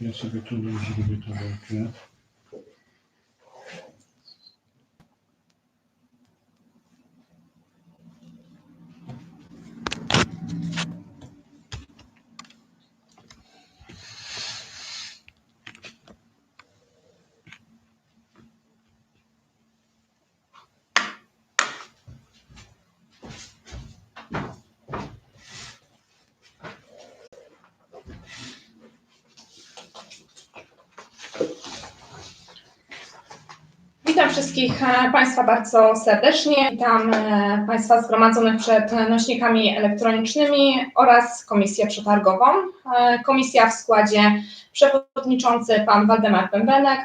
Ja sobie tu zrobię tabelkę. Witam wszystkich e, Państwa bardzo serdecznie. Witam e, Państwa zgromadzonych przed nośnikami elektronicznymi oraz Komisję Przetargową. E, Komisja w składzie przewodniczący Pan Waldemar Bębenek,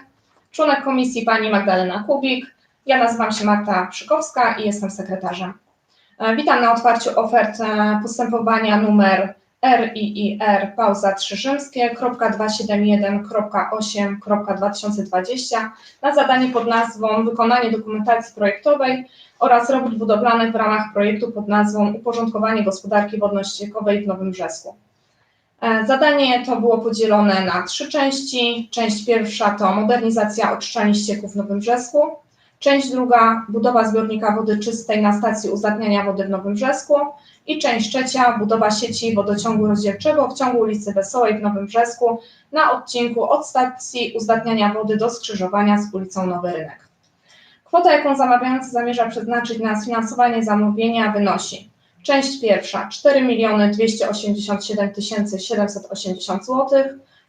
członek komisji Pani Magdalena Kubik. Ja nazywam się Marta Przykowska i jestem sekretarzem. Witam na otwarciu ofert postępowania numer RIIR pauza 3 rzymskie, kropka 271, kropka 8, kropka 2020 na zadanie pod nazwą Wykonanie dokumentacji projektowej oraz robót budowlanych w ramach projektu pod nazwą Uporządkowanie gospodarki wodno-ściekowej w Nowym Brzesku. E, Zadanie to było podzielone na trzy części. Część pierwsza to modernizacja oczyszczalni ścieków w Nowym Brzesku. Część druga budowa zbiornika wody czystej na stacji uzdatniania wody w Nowym Brzesku. I część trzecia budowa sieci wodociągu rozdzielczego w ciągu ulicy Wesołej w Nowym Brzesku na odcinku od stacji uzdatniania wody do skrzyżowania z ulicą Nowy Rynek. Kwota, jaką zamawiający zamierza przeznaczyć na sfinansowanie zamówienia wynosi część pierwsza 4 287 780 zł,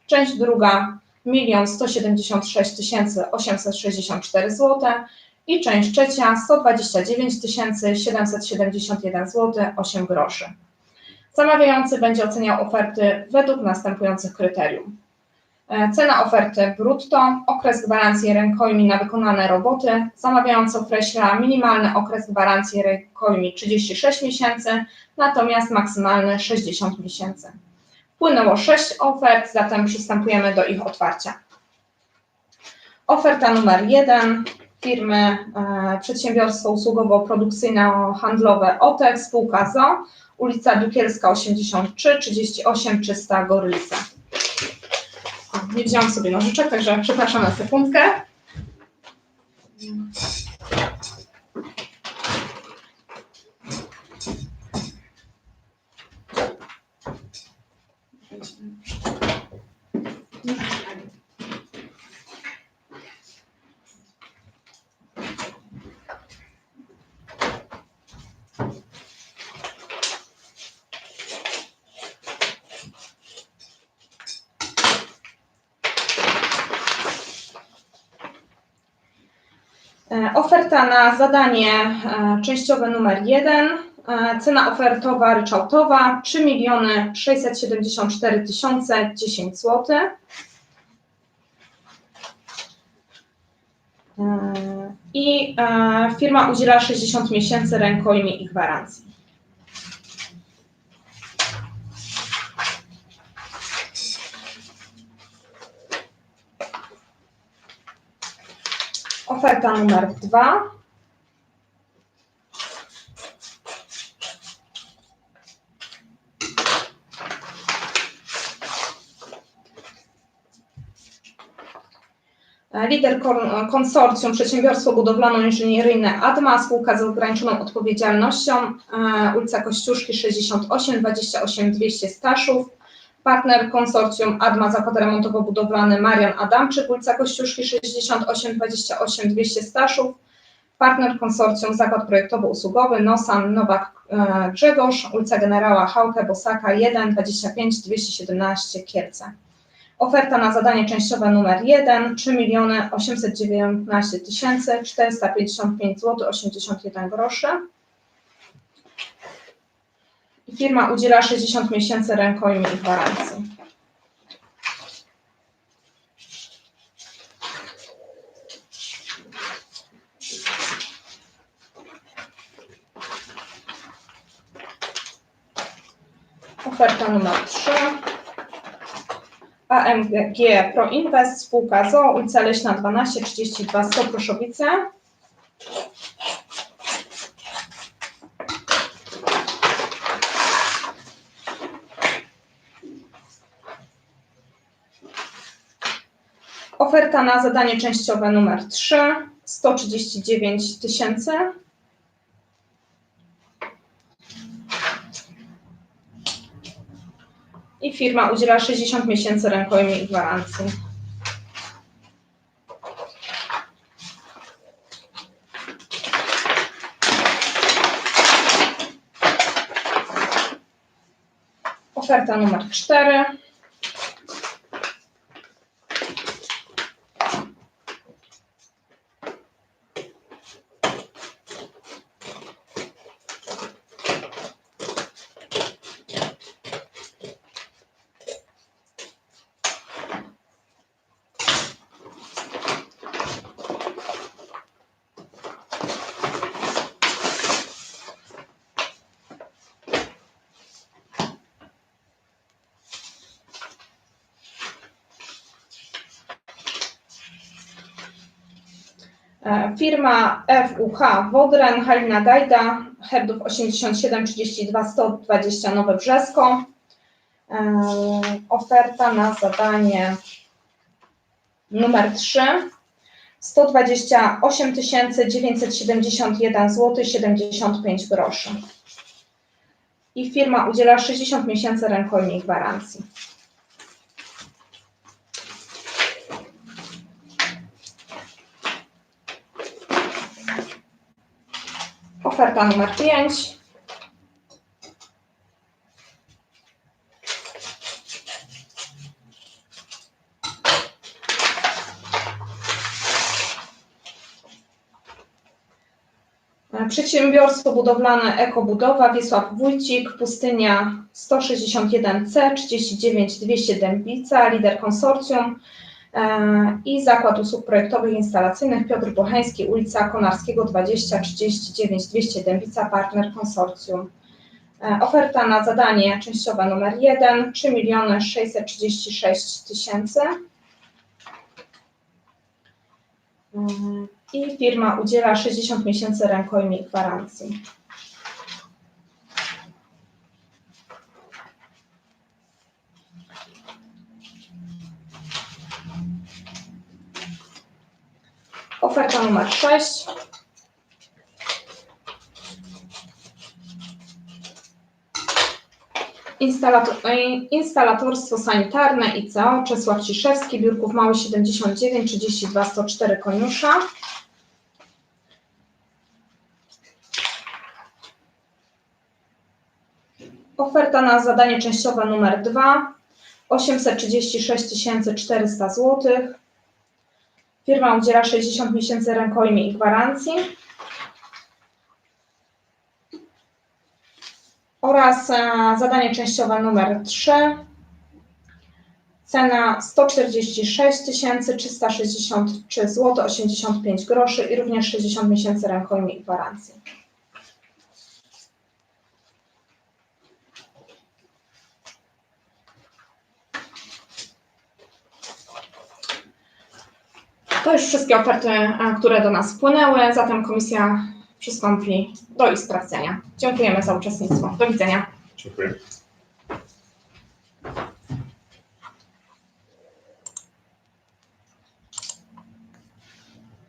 część druga 1 176 864 zł i część trzecia 129 771 zł 8 groszy. Zamawiający będzie oceniał oferty według następujących kryterium. E, Cena oferty brutto, okres gwarancji rękojmi na wykonane roboty. Zamawiający określa minimalny okres gwarancji rękojmi 36 miesięcy, natomiast maksymalny 60 miesięcy. Wpłynęło 6 ofert, zatem przystępujemy do ich otwarcia. Oferta numer 1 firmy e, Przedsiębiorstwo Usługowo-Produkcyjno-Handlowe OTEK, spółka ZO, ulica Dukielska 83, 38 300 Gorlice. Nie wziąłam sobie nożyczek, także przepraszam na sekundkę. Oferta na zadanie e, częściowe numer 1. E, Cena ofertowa ryczałtowa 3 miliony 674 tysiące 10 zł. I e, firma udziela 60 miesięcy rękojmi i gwarancji. Oferta numer 2. Lider kon- konsorcjum Przedsiębiorstwo Budowlano-Inżynieryjne ADMA, spółka z ograniczoną odpowiedzialnością, e, ulica Kościuszki 68, 28 200 Staszów. Partner konsorcjum ADMA Zakład Remontowo-Budowlany Marian Adamczyk, ulica Kościuszki 68, 28 200 Staszów. Partner konsorcjum Zakład Projektowo-Usługowy Nosan Nowak e, Grzegorz, ulica Generała Hałkę Bosaka 1, 25 217 Kielce. Oferta na zadanie częściowe numer 1 3 miliony 819 tysięcy 455 zł 81 groszy. Firma udziela 60 miesięcy rękojmi i gwarancji. Oferta numer 3. AMG Proinvest, spółka ZOO, ulica Leśna 12, 32 Oferta na zadanie częściowe numer 3 139 tysięcy. I firma udziela 60 miesięcy rękojmi i gwarancji. Oferta numer 4 Firma FUH Wodren, Halina Gajda, Herdów 87 32 120 Nowe Brzesko. E, Oferta na zadanie numer 3 128 971 zł 75 groszy. I firma udziela 60 miesięcy rękojmi gwarancji. Oferta numer 5. Przedsiębiorstwo budowlane Ekobudowa, Wiesław Wójcik, Pustynia 161C, 39 200 Dębica, lider konsorcjum i Zakład Usług Projektowych i Instalacyjnych Piotr Bocheński, ulica Konarskiego 20 39 200 Dębica, partner konsorcjum. E, Oferta na zadanie częściowe numer 1 3 miliony 636 tysięcy. Mm, I firma udziela 60 miesięcy rękojmi gwarancji. Oferta numer 6. Instalator, e, instalatorstwo sanitarne ICO Czesław Ciszewski, Biurków Mały 79 32 104 Koniusza. Oferta na zadanie częściowe numer 2 836 400 zł. Firma udziela 60 miesięcy rękojmi i gwarancji. Oraz e, zadanie częściowe numer 3. Cena 146 363 zł 85 groszy i również 60 miesięcy rękojmi i gwarancji. To już wszystkie oferty, e, które do nas wpłynęły, zatem komisja przystąpi do ich sprawdzenia. Dziękujemy za uczestnictwo. Do widzenia. Dziękuję.